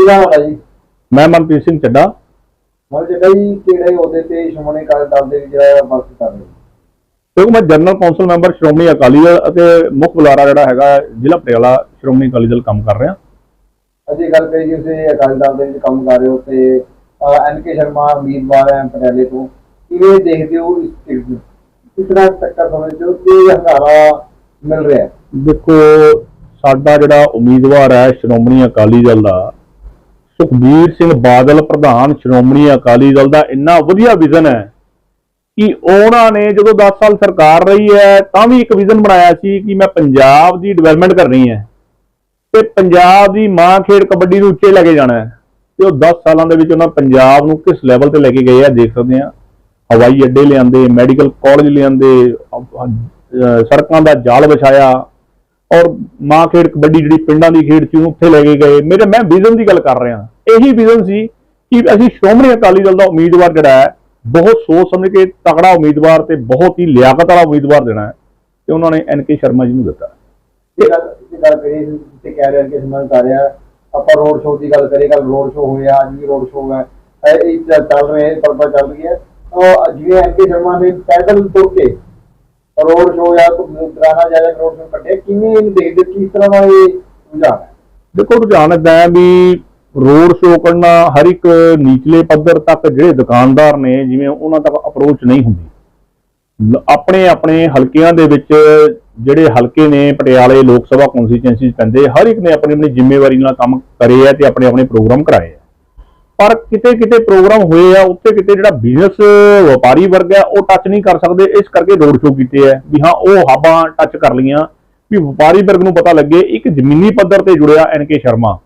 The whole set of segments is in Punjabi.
ਕੀ ਨਾਮ ਹੈ ਜੀ ਮੈਂ ਮਨਪ੍ਰੀਤ ਸਿੰਘ ਚੱਡਾ। ਮਨ ਜਿਹੜਾ ਜੀ ਕਿਹੜੇ ਉਹਦੇ ਤੇ ਸ਼੍ਰੋਮਣੀ ਅਕਾਲੀ ਦਲ ਦੇ ਵਿੱਚ ਜਿਹੜਾ ਵਰਕ ਕਰ ਰਹੇ? ਕਿਉਂਕਿ ਮੈਂ general council member Shiromani Akali Dal ਅਤੇ ਮੁੱਖ ਬੁਲਾਰਾ ਜਿਹੜਾ ਹੈਗਾ ਜ਼ਿਲ੍ਹਾ ਪਟਿਆਲਾ ਸ਼੍ਰੋਮਣੀ ਅਕਾਲੀ ਦਲ ਕੰਮ ਕਰ ਰਿਹਾ। ਅਸੀਂ ਗੱਲ ਕਰੀ ਜੀ ਉਸੇ ਅਕਾਲੀ ਦਲ ਦੇ ਵਿੱਚ ਕੰਮ ਕਰ ਰਹੇ ਹੋ ਤੇ ਐਨ ਕੇ ਸ਼ਰਮਾ ਉਮੀਦਵਾਰ ਹੈ ਪਟਿਆਲੇ ਤੋਂ। ਕਿਵੇਂ ਦੇਖਦੇ ਹੋ ਇਸ ਚੀਜ਼ ਨੂੰ? ਕਿਸ ਤਰ੍ਹਾਂ ਟੱਕਰ ਸਮਝਦੇ ਹੋ ਕਿ ਹੰਗਾਰਾ ਮਿਲ ਰਿਹਾ ਹੈ? ਦੇਖੋ ਸਾਡਾ ਜਿਹੜਾ ਉਮੀਦਵਾਰ ਹੈ ਸ਼੍ਰੋਮਣੀ ਅਕਾਲੀ ਦਲ ਦਾ ਸੁਖਬੀਰ ਸਿੰਘ ਬਾਦਲ, ਪ੍ਰਧਾਨ ਸ਼੍ਰੋਮਣੀ ਅਕਾਲੀ ਦਲ ਦਾ ਇੰਨਾ ਵਧੀਆ ਵਿਜ਼ਨ ਹੈ ਕਿ ਉਹਨਾਂ ਨੇ ਜਦੋਂ 10 ਸਾਲ ਸਰਕਾਰ ਰਹੀ ਹੈ, ਤਾਂ ਵੀ ਇੱਕ ਵਿਜ਼ਨ ਬਣਾਇਆ ਸੀ ਕਿ ਮੈਂ ਪੰਜਾਬ ਦੀ ਡਿਵੈਲਪਮੈਂਟ ਕਰਨੀ ਹੈ ਤੇ ਪੰਜਾਬ ਦੀ ਮਾਂ ਖੇਡ ਕਬੱਡੀ ਨੂੰ ਉੱਚੇ ਲੈ ਕੇ ਜਾਣਾ ਹੈ ਤੇ ਉਹ 10 ਸਾਲਾਂ ਦੇ ਵਿੱਚ ਉਹਨਾਂ ਪੰਜਾਬ ਨੂੰ ਕਿਸ ਲੈਵਲ ਤੇ ਲੈ ਕੇ ਗਏ ਆ, ਦੇਖ ਸਕਦੇ ਆ ਹਵਾਈ ਅੱਡੇ ਲਿਆਂਦੇ ਮੈਡੀਕਲ ਕਾਲਜ ਲਿਆਂਦੇ ਸੜਕਾਂ ਦਾ ਜਾਲ ਵਿਛਾਇਆ। ਔਰ ਮਾਂ ਖੇਡ ਕਬੱਡੀ ਜਿਹੜੀ ਪਿੰਡਾਂ ਦੀ ਖੇਡ ਸੀ ਉੱਥੇ ਲੈ ਕੇ ਗਏ। ਮੇਰੇ, ਮੈਂ ਵਿਜ਼ਨ ਦੀ ਗੱਲ ਕਰ ਰਿਹਾ ਇਹੀ ਵਿਜ਼ਨ ਸੀ ਕਿ ਅਸੀਂ ਸ਼੍ਰੋਮਣੀ ਅਕਾਲੀ ਦਲ ਦਾ ਉਮੀਦਵਾਰ ਜਿਹੜਾ ਹੈ, ਬਹੁਤ ਸੋਚ ਸਮਝ ਕੇ ਤਕੜਾ ਉਮੀਦਵਾਰ ਤੇ ਬਹੁਤ ਹੀ ਲਿਆਕਤ ਵਾਲਾ ਉਮੀਦਵਾਰ ਦੇਣਾ ਹੈ, ਤੇ ਉਹਨਾਂ ਨੇ ਐਨ ਕੇ ਸ਼ਰਮਾ ਜੀ ਨੂੰ ਦਿੱਤਾ। ਇਹ ਗੱਲ ਇਹ ਗੱਲ ਕਰੀ ਤੇ ਕਹਿ ਰਹੇ ਕਿ ਸਮਾਂ ਕਰ ਰਿਹਾ ਆਪਾਂ ਰੋਡ ਸ਼ੋਅ ਦੀ ਗੱਲ ਕਰੀਏ ਕੱਲ ਰੋਡ ਸ਼ੋਅ ਹੋਇਆ, ਅੱਜ ਵੀ ਰੋਡ ਸ਼ੋਅ ਹੈ ਇਹ ਚੱਲ ਰਿਹਾ ਹੈ ਪਰਪਾ ਚੱਲ ਰਹੀ ਹੈ। ਜਿਵੇਂ ਐਨ ਕੇ ਸ਼ਰਮਾ ਨੇ ਪੈਦਲ ਤੁਰ ਕੇ ਰੋਡ ਸ਼ੋਅ ਜਾਂ ਦਰਾਨਾ ਜਾਇਆ ਰੋਡ ਸ਼ੋਅ ਕੱਢਿਆ, ਕਿਵੇਂ ਇਹਨੂੰ ਦੇਖਦੇ ਕਿਸ ਤਰ੍ਹਾਂ ਦਾ ਇਹ ਰੁਝਾਨ ਹੈ? ਦੇਖੋ, ਰੁਝਾਨ ਏਦਾਂ ਹੈ ਵੀ ਰੋਡ ਸ਼ੋਅ ਕਰਨਾ, ਹਰ ਇੱਕ ਨੀਚਲੇ ਪੱਧਰ ਤੱਕ ਜਿਹੜੇ ਦੁਕਾਨਦਾਰ ਨੇ, ਜਿਵੇਂ ਉਹਨਾਂ ਤੱਕ ਅਪਰੋਚ ਨਹੀਂ ਹੁੰਦੀ। ਆਪਣੇ ਆਪਣੇ ਹਲਕਿਆਂ ਦੇ ਵਿੱਚ ਜਿਹੜੇ ਹਲਕੇ ਨੇ, ਪਟਿਆਲੇ ਲੋਕ ਸਭਾ ਕੌਂਸਟੀਚੁਐਂਸੀ ਪੈਂਦੇ, ਹਰ ਇੱਕ ਨੇ ਆਪਣੀ ਆਪਣੀ ਜ਼ਿੰਮੇਵਾਰੀ ਨਾਲ ਕੰਮ ਕਰੇ ਆ ਤੇ ਆਪਣੇ ਆਪਣੇ ਪ੍ਰੋਗਰਾਮ ਕਰਾਏ ਆ। ਪਰ ਕਿਤੇ ਕਿਤੇ ਪ੍ਰੋਗਰਾਮ ਹੋਏ ਆ ਉੱਥੇ ਕਿਤੇ ਜਿਹੜਾ ਬਿਜ਼ਨਸ ਵਪਾਰੀ ਵਰਗ ਹੈ ਉਹ ਟੱਚ ਨਹੀਂ ਕਰ ਸਕਦੇ, ਇਸ ਕਰਕੇ ਰੋਡ ਸ਼ੋਅ ਕੀਤੇ ਆ ਵੀ ਹਾਂ, ਉਹ ਹੱਬਾਂ ਟੱਚ ਕਰ ਲਈਆਂ। ਵੀ ਵਪਾਰੀ ਵਰਗ ਨੂੰ ਪਤਾ ਲੱਗੇ, ਇੱਕ ਜ਼ਮੀਨੀ ਪੱਧਰ ਤੇ ਜੁੜਿਆ ਐਨ ਕੇ ਸ਼ਰਮਾ।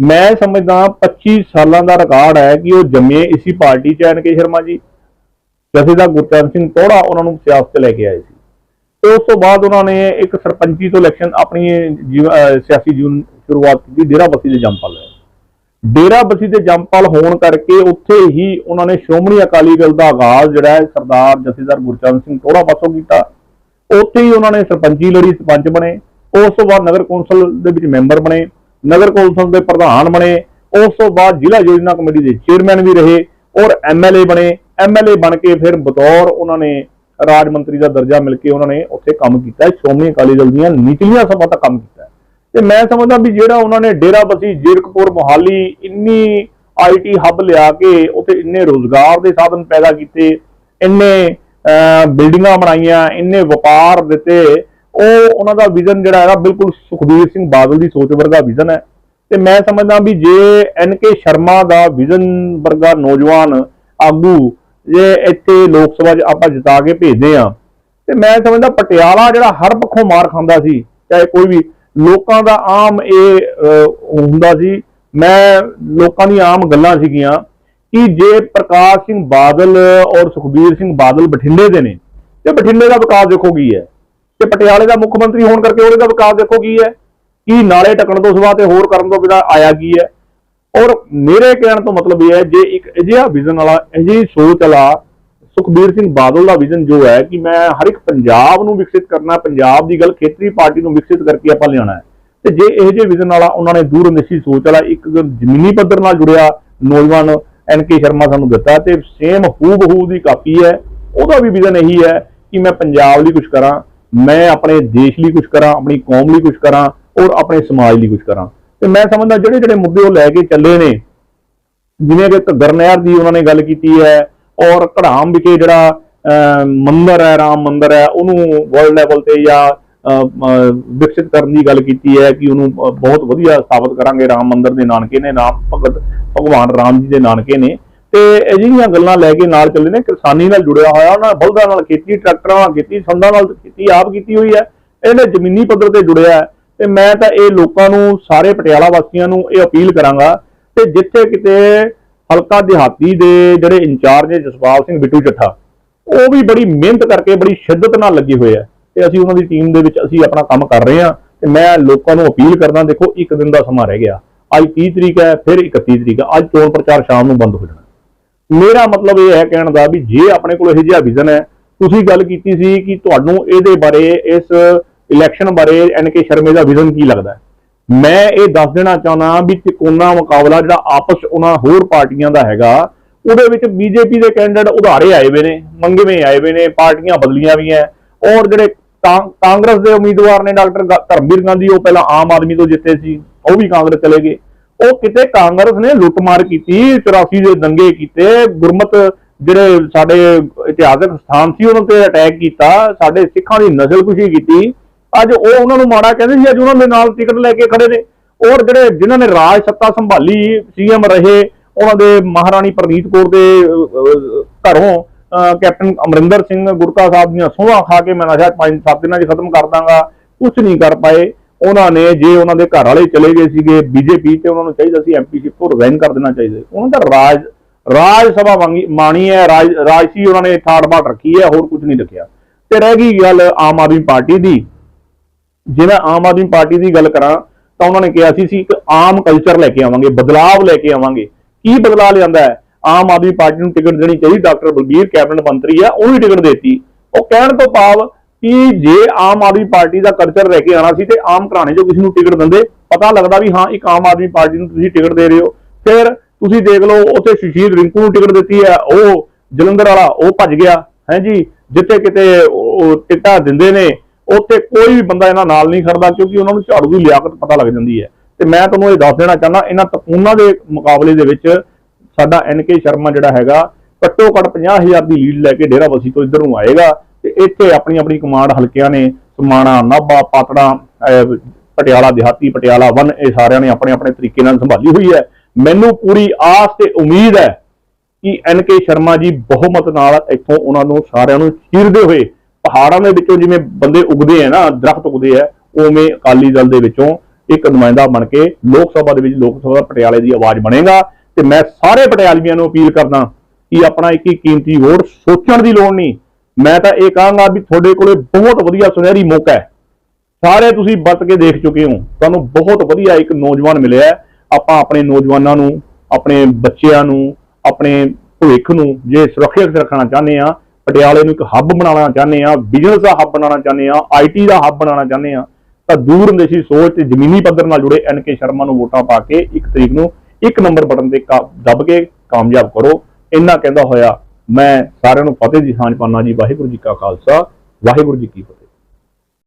ਮੈਂ ਸਮਝਦਾ 25 ਸਾਲਾਂ ਦਾ ਰਿਕਾਰਡ ਹੈ ਕਿ ਉਹ ਜੰਮੇ ਇਸੀ ਪਾਰਟੀ ਚ ਐਨ ਕੇ ਸ਼ਰਮਾ ਜੀ। ਜਥੇਦਾਰ ਗੁਰਚਰਨ ਸਿੰਘ ਟੋੜਾ ਉਹਨਾਂ ਨੂੰ ਸਿਆਸਤ ਲੈ ਕੇ ਆਏ ਸੀ। ਤੇ ਉਸ ਤੋਂ ਬਾਅਦ ਉਹਨਾਂ ਨੇ ਇੱਕ ਸਰਪੰਚੀ ਤੋਂ ਇਲੈਕਸ਼ਨ ਆਪਣੀ ਜੀਵ- ਸਿਆਸੀ ਜੀਵਨ ਸ਼ੁਰੂਆਤ ਕੀਤੀ, ਡੇਰਾ ਬੱਸੀ ਦੇ ਜੰਪਲ ਹੈ ਡੇਰਾ ਬੱਸੀ ਦੇ ਜੰਪਲ ਹੋਣ ਕਰਕੇ ਉੱਥੇ ਹੀ ਉਹਨਾਂ ਨੇ ਸ਼੍ਰੋਮਣੀ ਅਕਾਲੀ ਦਲ ਦਾ ਆਗਾਜ਼ ਜਿਹੜਾ ਹੈ, ਸਰਦਾਰ ਜਥੇਦਾਰ ਗੁਰਚਰਨ ਸਿੰਘ ਟੋੜਾ ਪਾਸੋਂ ਕੀਤਾ। ਉੱਥੇ ਹੀ ਉਹਨਾਂ ਨੇ ਸਰਪੰਚੀ ਲੜੀ, ਸਰਪੰਚ ਬਣੇ। ਉਸ ਤੋਂ ਬਾਅਦ ਨਗਰ ਕੌਂਸਲ ਦੇ ਵਿੱਚ ਮੈਂਬਰ ਬਣੇ, ਨਗਰ ਕੌਂਸਲ ਦੇ ਪ੍ਰਧਾਨ ਬਣੇ। ਉਸ ਤੋਂ ਬਾਅਦ ਜ਼ਿਲ੍ਹਾ ਯੋਜਨਾ ਕਮੇਟੀ ਦੇ ਚੇਅਰਮੈਨ ਵੀ ਰਹੇ ਔਰ ਐਮਐਲਏ ਬਣੇ। ਐਮਐਲਏ ਬਣ ਕੇ ਫਿਰ ਬਤੌਰ ਉਹਨਾਂ ਨੇ ਰਾਜ ਮੰਤਰੀ ਦਾ ਦਰਜਾ ਮਿਲ ਕੇ ਉਹਨਾਂ ਨੇ ਉੱਥੇ ਕੰਮ ਕੀਤਾ। ਸ਼੍ਰੋਮਣੀ ਅਕਾਲੀ ਦਲ ਦੀਆਂ ਨਿਚਲੀਆਂ ਸਭਾ ਤੱਕ ਕੰਮ ਕੀਤਾ। ਤੇ ਮੈਂ ਸਮਝਦਾ ਵੀ ਜਿਹੜਾ ਉਹਨਾਂ ਨੇ ਡੇਰਾ ਬਸੀ, ਜੀਰਕਪੁਰ, ਮੋਹਾਲੀ ਇੰਨੀ ਆਈਟੀ ਹੱਬ ਲਿਆ ਕੇ ਉੱਥੇ ਇੰਨੇ ਰੋਜ਼ਗਾਰ ਦੇ ਸਾਧਨ ਪੈਦਾ ਕੀਤੇ, ਇੰਨੇ ਬਿਲਡਿੰਗਾਂ ਬਣਾਈਆਂ, ਇੰਨੇ ਵਪਾਰ ਦਿੱਤੇ, ਉਹ ਉਹਨਾਂ ਦਾ ਵਿਜ਼ਨ ਜਿਹੜਾ ਹੈਗਾ ਬਿਲਕੁਲ ਸੁਖਬੀਰ ਸਿੰਘ ਬਾਦਲ ਦੀ ਸੋਚ ਵਰਗਾ ਵਿਜ਼ਨ ਹੈ। ਤੇ ਮੈਂ ਸਮਝਦਾ ਵੀ ਜੇ ਐਨ ਕੇ ਸ਼ਰਮਾ ਦਾ ਵਿਜ਼ਨ ਵਰਗਾ ਨੌਜਵਾਨ ਆਗੂ ਜੇ ਇੱਥੇ ਲੋਕ ਸਭਾ 'ਚ ਆਪਾਂ ਜਿਤਾ ਕੇ ਭੇਜਦੇ ਆ ਤੇ ਮੈਂ ਸਮਝਦਾ ਪਟਿਆਲਾ ਜਿਹੜਾ ਹਰ ਪੱਖੋਂ ਮਾਰ ਖਾਂਦਾ ਸੀ, ਚਾਹੇ ਕੋਈ ਵੀ ਲੋਕਾਂ ਦਾ ਆਮ ਇਹ ਹੁੰਦਾ ਸੀ, ਮੈਂ ਲੋਕਾਂ ਦੀਆਂ ਆਮ ਗੱਲਾਂ ਸੀਗੀਆਂ ਕਿ ਜੇ ਪ੍ਰਕਾਸ਼ ਸਿੰਘ ਬਾਦਲ ਔਰ ਸੁਖਬੀਰ ਸਿੰਘ ਬਾਦਲ ਬਠਿੰਡੇ ਦੇ ਨੇ, ਤੇ ਬਠਿੰਡੇ ਦਾ ਵਿਕਾਸ ਦੇਖੋ ਕੀ ਹੈ? ਤੇ ਪਟਿਆਲੇ ਦਾ ਮੁੱਖ ਮੰਤਰੀ ਹੋਣ ਕਰਕੇ ਉਹਦੇ ਦਾ ਵਿਕਾਸ ਦੇਖੋ ਕੀ ਹੈ? ਕੀ ਨਾਲੇ ਟਕਣ ਤੋਂ ਸਿਵਾ ਤੇ ਹੋਰ ਕਰਨ ਤੋਂ ਬਿਨਾਂ ਆਇਆ ਕੀ ਹੈ? ਔਰ ਮੇਰੇ ਕਹਿਣ ਤੋਂ ਮਤਲਬ ਇਹ ਹੈ, ਜੇ ਇੱਕ ਅਜਿਹਾ ਵਿਜ਼ਨ ਵਾਲਾ, ਅਜਿਹੀ ਸੋਚ ਵਾਲਾ ਸੁਖਬੀਰ ਸਿੰਘ ਬਾਦਲ ਦਾ ਵਿਜ਼ਨ ਜੋ ਹੈ ਕਿ ਮੈਂ ਹਰ ਇੱਕ ਪੰਜਾਬ ਨੂੰ ਵਿਕਸਿਤ ਕਰਨਾ, ਪੰਜਾਬ ਦੀ ਗੱਲ ਖੇਤਰੀ ਪਾਰਟੀ ਨੂੰ ਵਿਕਸਿਤ ਕਰਕੇ ਆਪਾਂ ਲਿਆਉਣਾ ਹੈ। ਤੇ ਜੇ ਇਹ ਜਿਹੇ ਵਿਜ਼ਨ ਵਾਲਾ ਉਹਨਾਂ ਨੇ ਦੂਰ ਦੂਰਨਿਸ਼ੀ ਸੋਚ ਵਾਲਾ ਇੱਕ ਜ਼ਮੀਨੀ ਪੱਧਰ ਨਾਲ ਜੁੜਿਆ, ਨੌਜਵਾਨ ਐਨ ਕੇ ਸ਼ਰਮਾ ਸਾਨੂੰ ਦਿੱਤਾ ਤੇ ਸੇਮ ਹੂ ਬਹੂ ਦੀ ਕਾਪੀ ਹੈ, ਉਹਦਾ ਵੀ ਵਿਜ਼ਨ ਇਹੀ ਹੈ ਕਿ ਮੈਂ ਪੰਜਾਬ ਲਈ ਕੁਝ ਕਰਾਂ, ਮੈਂ ਆਪਣੇ ਦੇਸ਼ ਲਈ ਕੁਝ ਕਰਾਂ, ਆਪਣੀ ਕੌਮ ਲਈ ਕੁਝ ਕਰਾਂ ਔਰ ਆਪਣੇ ਸਮਾਜ ਲਈ ਕੁਝ ਕਰਾਂ। ਤੇ ਮੈਂ ਸਮਝਦਾ ਜਿਹੜੇ ਜਿਹੜੇ ਮੁੱਦੇ ਉਹ ਲੈ ਕੇ ਚੱਲੇ ਨੇ, ਜਿਵੇਂ ਕਿ ਘੱਗਰ ਨਹਿਰ ਦੀ ਉਹਨਾਂ ਨੇ ਗੱਲ ਕੀਤੀ ਹੈ ਔਰ ਘੜਾਮ ਵਿਖੇ ਜਿਹੜਾ ਅਹ, ਮੰਦਿਰ ਹੈ ਰਾਮ ਮੰਦਰ ਹੈ ਉਹਨੂੰ ਵਰਲਡ ਲੈਵਲ ਤੇ ਜਾਂ ਵਿਕਸਿਤ ਕਰਨ ਦੀ ਗੱਲ ਕੀਤੀ ਹੈ ਕਿ ਉਹਨੂੰ ਬਹੁਤ ਵਧੀਆ ਸਾਬਤ ਕਰਾਂਗੇ ਰਾਮ ਮੰਦਰ ਦੇ ਨਾਨਕੇ ਨੇ ਨਾਮ ਭਗਤ ਭਗਵਾਨ ਰਾਮ ਜੀ ਦੇ ਨਾਨਕੇ ਨੇ। ਤੇ ਅਜਿਹੀਆਂ ਗੱਲਾਂ ਲੈ ਕੇ ਨਾਲ ਚੱਲੇ ਨੇ ਕਿਸਾਨੀ ਨਾਲ ਜੁੜਿਆ ਹੋਇਆ ਉਹਨਾਂ ਬਲਦਾਂ ਨਾਲ ਕੀਤੀ ਟਰੈਕਟਰਾਂ ਨਾਲ ਕੀਤੀ ਸੰਦਾਂ ਨਾਲ ਕੀਤੀ ਆਪ ਕੀਤੀ ਹੋਈ ਹੈ ਇਹਨੇ ਜ਼ਮੀਨੀ ਪੱਧਰ ਤੇ ਜੁੜਿਆ ਤੇ ਮੈਂ ਤਾਂ ਇਹ ਲੋਕਾਂ ਨੂੰ ਸਾਰੇ ਪਟਿਆਲਾ ਵਾਸੀਆਂ ਨੂੰ ਇਹ ਅਪੀਲ ਕਰਾਂਗਾ ਤੇ ਜਿੱਥੇ ਕਿਤੇ ਹਲਕਾ ਦਿਹਾਤੀ ਦੇ ਜਿਹੜੇ ਇੰਚਾਰਜ ਨੇ ਜਸਪਾਲ ਸਿੰਘ ਬਿੱਟੂ ਚੱਠਾ, ਉਹ ਵੀ ਬੜੀ ਮਿਹਨਤ ਕਰਕੇ, ਬੜੀ ਸ਼ਿੱਦਤ ਨਾਲ ਲੱਗੇ ਹੋਏ ਆ। ਤੇ ਅਸੀਂ ਉਹਨਾਂ ਦੀ ਟੀਮ ਦੇ ਵਿੱਚ ਅਸੀਂ ਆਪਣਾ ਕੰਮ ਕਰ ਰਹੇ ਹਾਂ ਤੇ ਮੈਂ ਲੋਕਾਂ ਨੂੰ ਅਪੀਲ ਕਰਦਾ, ਦੇਖੋ, ਇੱਕ ਦਿਨ ਦਾ ਸਮਾਂ ਰਹਿ ਗਿਆ। ਅੱਜ 30 ਤਰੀਕ ਹੈ, ਫਿਰ 31 ਤਰੀਕ ਹੈ। ਅੱਜ ਚੋਣ ਪ੍ਰਚਾਰ ਸ਼ਾਮ ਨੂੰ ਬੰਦ ਹੋ ਜਾਣਾ। ਮੇਰਾ ਮਤਲਬ ਇਹ ਹੈ ਕਹਿਣ ਦਾ ਵੀ ਜੇ ਆਪਣੇ ਕੋਲ ਇਹੋ ਜਿਹਾ ਵਿਜ਼ਨ ਹੈ, ਤੁਸੀਂ ਗੱਲ ਕੀਤੀ ਸੀ ਕਿ ਤੁਹਾਨੂੰ ਇਹਦੇ ਬਾਰੇ, ਇਸ ਇਲੈਕਸ਼ਨ ਬਾਰੇ ਐਨ ਕੇ ਸ਼ਰਮੇ ਦਾ ਵਿਜ਼ਨ ਕੀ ਲੱਗਦਾ ਹੈ? ਮੈਂ ਇਹ ਦੱਸ ਦੇਣਾ ਚਾਹੁੰਦਾ ਵੀ ਤਿਕੋਨਾ ਮੁਕਾਬਲਾ ਜਿਹੜਾ ਆਪਸ ਉਹਨਾਂ ਹੋਰ ਪਾਰਟੀਆਂ ਦਾ ਹੈਗਾ, ਉਹਦੇ ਵਿੱਚ ਬੀਜੇਪੀ ਦੇ ਕੈਂਡੀਡੇਟ ਉਧਾਰੇ ਆਏ ਹੋਏ ਨੇ, ਮੰਗਵੇਂ ਆਏ ਹੋਏ ਨੇ, ਪਾਰਟੀਆਂ ਬਦਲੀਆਂ ਵੀ ਐ। ਔਰ ਜਿਹੜੇ ਕਾਂ- ਕਾਂਗਰਸ ਦੇ ਉਮੀਦਵਾਰ ਨੇ ਡਾਕਟਰ ਧਰਮਵੀਰ ਗਾਂਧੀ, ਉਹ ਪਹਿਲਾਂ ਆਮ ਆਦਮੀ ਤੋਂ ਜਿੱਤੇ ਸੀ, ਉਹ ਵੀ ਕਾਂਗਰਸ ਚਲੇ ਗਏ। ਉਹ ਕਿਤੇ ਕਾਂਗਰਸ ਨੇ ਲੁੱਟਮਾਰ ਕੀਤੀ 84 ਦੇ ਦੰਗੇ ਕੀਤੇ, ਗੁਰਮਤ ਜਿਹੜੇ ਸਾਡੇ ਇਤਿਹਾਸਕ ਸਥਾਨ ਸੀ, ਉਹਨਾਂ ਤੇ ਅਟੈਕ ਕੀਤਾ, ਸਾਡੇ ਸਿੱਖਾਂ ਦੀ ਨਸਲਕੁਸ਼ੀ ਕੀਤੀ। ਅੱਜ ਉਹ ਉਹਨਾਂ ਨੂੰ ਮਾੜਾ ਕਹਿੰਦੇ ਸੀ, ਅੱਜ ਉਹਨਾਂ ਦੇ ਨਾਲ ਟਿਕਟ ਲੈ ਕੇ ਖੜੇ ਨੇ। ਔਰ ਜਿਹੜੇ ਜਿਨ੍ਹਾਂ ਨੇ ਰਾਜ ਸੱਤਾ ਸੰਭਾਲੀ, ਸੀਐਮ ਰਹੇ, ਉਹਨਾਂ ਦੇ ਮਹਾਰਾਣੀ ਪ੍ਰਨੀਤ ਕੌਰ ਦੇ ਘਰੋਂ ਕੈਪਟਨ ਅਮਰਿੰਦਰ ਸਿੰਘ ਗੁਰਕਾ ਸਾਹਿਬ ਦੀਆਂ ਸੋਹਾਂ ਖਾ ਕੇ ਮੈਂ ਨਸ਼ਾ ਪੰਜ, ਸੱਤ ਦਿਨਾਂ 'ਚ ਖਤਮ ਕਰ ਦਾਂਗਾ ਕੁਝ ਨਹੀਂ ਕਰ ਪਾਏ। ਉਹਨਾਂ ਨੇ ਜੇ ਉਹਨਾਂ ਦੇ ਘਰ ਵਾਲੇ ਚਲੇ ਗਏ ਸੀਗੇ ਬੀਜੇਪੀ ਤੇ ਉਹਨਾਂ ਨੂੰ ਚਾਹੀਦਾ ਸੀ ਐਮਪੀਸ਼ਿਪ ਤੋਂ ਰਿਜ਼ਾਈਨ ਕਰ ਦੇਣਾ ਚਾਹੀਦਾ। ਉਹਨਾਂ ਦਾ ਰਾਜ ਰਾਜ ਸਭਾ ਮੰਗੀ ਮਾਣੀ ਹੈ, ਰਾਜ, ਰਾਜਸੀ ਉਹਨਾਂ ਨੇ ਠਾੜ ਬਾਟ ਰੱਖੀ ਹੈ, ਹੋਰ ਕੁਝ ਨਹੀਂ ਰੱਖਿਆ ਤੇ ਰਹਿ ਗਈ ਗੱਲ ਆਮ ਆਦਮੀ ਪਾਰਟੀ ਦੀ। ਜੇ ਮੈਂ ਆਮ ਆਦਮੀ ਪਾਰਟੀ ਦੀ ਗੱਲ ਕਰਾਂ, ਤਾਂ ਉਹਨਾਂ ਨੇ ਕਿਹਾ ਸੀ ਸੀ ਇੱਕ ਆਮ ਕਲਚਰ ਲੈ ਕੇ ਆਵਾਂਗੇ, ਬਦਲਾਵ ਲੈ ਕੇ ਆਵਾਂਗੇ। ਕੀ ਬਦਲਾਅ ਲਿਆਂਦਾ ਹੈ? ਆਮ ਆਦਮੀ ਪਾਰਟੀ ਨੂੰ ਟਿਕਟ ਦੇਣੀ ਚਾਹੀਦੀ, ਡਾਕਟਰ ਬਲਬੀਰ ਕੈਬਨਿਟ ਮੰਤਰੀ ਆ, ਉਹਨੂੰ ਹੀ ਟਿਕਟ ਦੇਤੀ। ਉਹ ਕਹਿਣ ਤੋਂ ਭਾਵ ਕਿ ਜੇ ਆਮ ਆਦਮੀ ਪਾਰਟੀ ਦਾ ਕਲਚਰ ਲੈ ਕੇ ਆਣਾ ਸੀ ਤੇ ਆਮ ਘਰਾਣੇ ਜੋ ਕਿਸੇ ਨੂੰ ਟਿਕਟ ਦਿੰਦੇ, ਪਤਾ ਲੱਗਦਾ ਵੀ ਹਾਂ, ਇੱਕ ਆਮ ਆਦਮੀ ਪਾਰਟੀ ਨੂੰ ਤੁਸੀਂ ਟਿਕਟ ਦੇ ਰਹੇ ਹੋ। ਫਿਰ ਤੁਸੀਂ ਦੇਖ ਲਓ, ਉੱਥੇ ਸ਼ਸ਼ੀਰ ਰਿੰਕੂ ਨੂੰ ਟਿਕਟ ਦਿੱਤੀ ਹੈ, ਉਹ ਜਲੰਧਰ ਵਾਲਾ, ਉਹ ਭੱਜ ਗਿਆ। ਹੈ ਜੀ, ਜਿੱਥੇ ਕਿਤੇ ਉਹ ਟਿਕਟਾਂ ਦਿੰਦੇ ਨੇ ਉੱਥੇ ਕੋਈ ਵੀ ਬੰਦਾ ਇਹਨਾਂ ਨਾਲ ਨਹੀਂ ਖੜਦਾ ਕਿਉਂਕਿ ਉਹਨਾਂ ਨੂੰ ਝਾੜੂ ਦੀ ਲਿਆਕਤ ਪਤਾ ਲੱਗ ਜਾਂਦੀ ਹੈ। ਤੇ ਮੈਂ ਤੁਹਾਨੂੰ ਇਹ ਦੱਸ ਦੇਣਾ ਚਾਹੁੰਦਾ, ਇਹਨਾਂ ਤਕੂਨਾ ਦੇ ਮੁਕਾਬਲੇ ਦੇ ਵਿੱਚ ਸਾਡਾ ਐਨਕੇ ਸ਼ਰਮਾ ਜਿਹੜਾ ਹੈਗਾ, ਘੱਟੋ ਘੱਟ 50000 ਦੀ ਲੀਡ ਲੈ ਕੇ ਡੇਰਾ ਬਸੀ ਤੋਂ ਇੱਧਰ ਨੂੰ ਆਏਗਾ ਤੇ ਇੱਥੇ ਆਪਣੀ ਆਪਣੀ ਕਮਾਂਡ ਹਲਕਿਆਂ ਨੇ ਸਮਾਣਾ, ਨਾਭਾ, ਪਾਤੜਾ ਪਟਿਆਲਾ, ਦਿਹਾਤੀ ਪਟਿਆਲਾ ਵਨ, ਇਹ ਸਾਰਿਆਂ ਨੇ ਆਪਣੇ ਆਪਣੇ ਤਰੀਕੇ ਨਾਲ ਸੰਭਾਲੀ ਹੋਈ ਹੈ। ਮੈਨੂੰ ਪੂਰੀ ਆਸ ਤੇ ਉਮੀਦ ਹੈ ਕਿ ਐਨ ਕੇ ਸ਼ਰਮਾ ਜੀ ਬਹੁਮਤ ਨਾਲ ਇੱਥੋਂ ਉਹਨਾਂ ਨੂੰ ਸਾਰਿਆਂ ਨੂੰ ਚੀਰਦੇ ਹੋਏ ਪਹਾੜਾਂ ਦੇ ਵਿੱਚੋਂ ਜਿਵੇਂ ਬੰਦੇ ਉਗਦੇ ਆ ਨਾ, ਦਰਖਤ ਉਗਦੇ ਆ, ਉਵੇਂ ਅਕਾਲੀ ਦਲ ਦੇ ਵਿੱਚੋਂ ਇੱਕ ਨੁਮਾਇੰਦਾ ਬਣ ਕੇ ਲੋਕ ਸਭਾ ਦੇ ਵਿੱਚ, ਲੋਕ ਸਭਾ ਪਟਿਆਲੇ ਦੀ ਆਵਾਜ਼ ਬਣੇਗਾ ਤੇ ਮੈਂ ਸਾਰੇ ਪਟਿਆਲਵੀਆਂ ਨੂੰ ਅਪੀਲ ਕਰਦਾ ਕਿ ਆਪਣਾ ਇੱਕ ਹੀ ਕੀਮਤੀ ਵੋਟ ਸੋਚਣ ਦੀ ਲੋੜ ਨਹੀਂ। ਮੈਂ ਤਾਂ ਇਹ ਕਹਾਂਗਾ ਵੀ ਤੁਹਾਡੇ ਕੋਲੇ ਬਹੁਤ ਵਧੀਆ ਸੁਨਹਿਰੀ ਮੌਕਾ ਹੈ। ਸਾਰੇ ਤੁਸੀਂ ਵਰਤ ਕੇ ਦੇਖ ਚੁੱਕੇ ਹੋ। ਤੁਹਾਨੂੰ ਬਹੁਤ ਵਧੀਆ ਇੱਕ ਨੌਜਵਾਨ ਮਿਲਿਆ। ਆਪਾਂ ਆਪਣੇ ਨੌਜਵਾਨਾਂ ਨੂੰ, ਆਪਣੇ ਬੱਚਿਆਂ ਨੂੰ, ਆਪਣੇ ਭਵਿੱਖ ਨੂੰ ਜੇ ਸੁਰੱਖਿਅਤ ਰੱਖਣਾ ਚਾਹੁੰਦੇ ਆ ਪਟਿਆਲੇ ਨੂੰ ਇੱਕ ਹੱਬ ਬਣਾਉਣਾ ਚਾਹੁੰਦੇ ਆ ਬਿਜ਼ਨਸ ਦਾ ਹੱਬ ਬਣਾਉਣਾ ਚਾਹੁੰਦੇ ਆ ਆਈਟੀ ਦਾ ਹੱਬ ਬਣਾਉਣਾ ਚਾਹੁੰਦੇ ਆ ਤਾਂ ਦੂਰ ਅੰਦੇਸ਼ੀ ਸੋਚ ਤੇ ਜ਼ਮੀਨੀ ਪੱਧਰ ਨਾਲ ਜੁੜੇ ਐਨ ਕੇ ਸ਼ਰਮਾ ਨੂੰ ਵੋਟਾਂ ਪਾ ਕੇ ਇੱਕ ਤਰੀਕ ਨੂੰ ਇੱਕ ਨੰਬਰ ਬਟਨ ਤੇ ਕਾ- ਦੱਬ ਕੇ ਕਾਮਯਾਬ ਕਰੋ। ਇੰਨਾ ਕਹਿੰਦਾ ਹੋਇਆ ਮੈਂ ਸਾਰਿਆਂ ਨੂੰ ਫਤਿਹ ਦੀ ਸਾਂਝ ਪਾਉਣਾ ਜੀ, ਵਾਹਿਗੁਰੂ ਜੀ ਕਾ ਖਾਲਸਾ, ਵਾਹਿਗੁਰੂ ਜੀ ਕੀ ਫਤਿਹ।